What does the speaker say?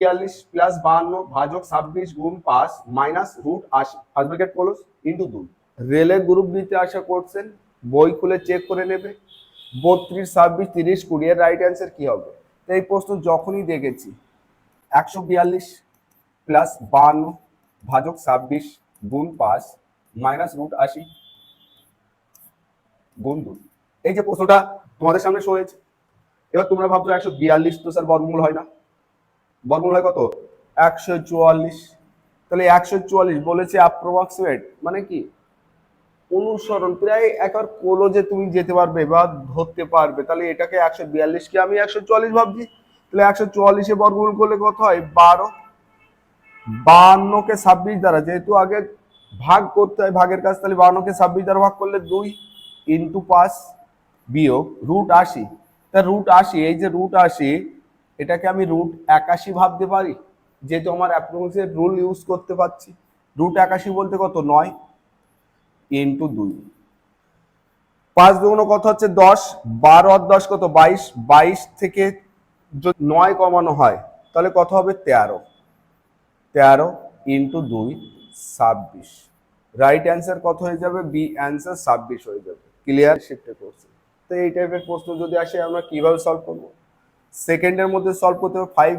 বিয়াল্লিশ প্লাস বাহান্ন, ভাজক ছাব্বিশ গুণ পাঁচ, মাইনাস রুট আশি ফার্স্ট ব্র্যাকেট ক্লোজ ইন্টু দুই। রেলে গ্রুপ দিতে আশা করছেন, বই খুলে চেক করে নেবে। বত্রিশ, ছাব্বিশ, তিরিশ কুড়ি এর রাইট অ্যান্সার কি হবে? এই প্রশ্ন যখনই দেখেছি, একশো বিয়াল্লিশ প্লাস বাহান্ন, ভাজক ছাব্বিশ গুণ পাঁচ, মাইনাস রুট আশি গুণ দুই। এই যে প্রশ্নটা তোমাদের সামনে শো এবার তোমরা ভাবছ একশো বিয়াল্লিশ তো স্যার বর্গমূল হয় না। বর্গমূল হয় কত? একশো চুয়াল্লিশ। তাহলে একশো চুয়াল্লিশ বলেছে অ্যাপ্রক্সিমেট মানে কি? অনুসরণ, প্রায় একবার কোলোজে তুমি যেতে পারবে বা ধরতে পারবে, তাহলে এটাকে একশো বিয়াল্লিশকে আমি একশো চুয়াল্লিশ ভাবছি। তাহলে একশো চুয়াল্লিশে বর্গমূল করলে কত হয়? বারো। বাহান্নকে ছাব্বিশ দ্বারা, যেহেতু আগে ভাগ করতে হয় ভাগের কাজ, তাহলে বাহান্নকে ছাব্বিশ দ্বারা ভাগ করলে দুই ইন্টু পাঁচ বিয়োগ রুট আশি। তা রুট আশি, এই যে রুট আশি এটাকে আমি রুট একাশি ভাবতে পারি? যেহেতু আমার অ্যাপ্রক্সিমেট রুল ইউজ করতে পারছি। রুট একাশি বলতে কত? নয়। ইন্টু দুই। পাঁচ দুগুণ কত হচ্ছে? দশ। বারো আর দশ কত? বাইশ। বাইশ থেকে যদি নয় কমানো হয়, তাহলে কত হবে? তেরো। তেরো ইন্টু দুই, ছাব্বিশ। রাইট অ্যান্সার কত হয়ে যাবে? বি অ্যান্সার ছাব্বিশ হয়ে যাবে। ক্লিয়ার শিফটে করছে। তো এই টাইপের প্রশ্ন যদি আসে, আমরা কীভাবে সলভ করব? সেকেন্ডের মধ্যে সলভ করতে হবে ফাইভ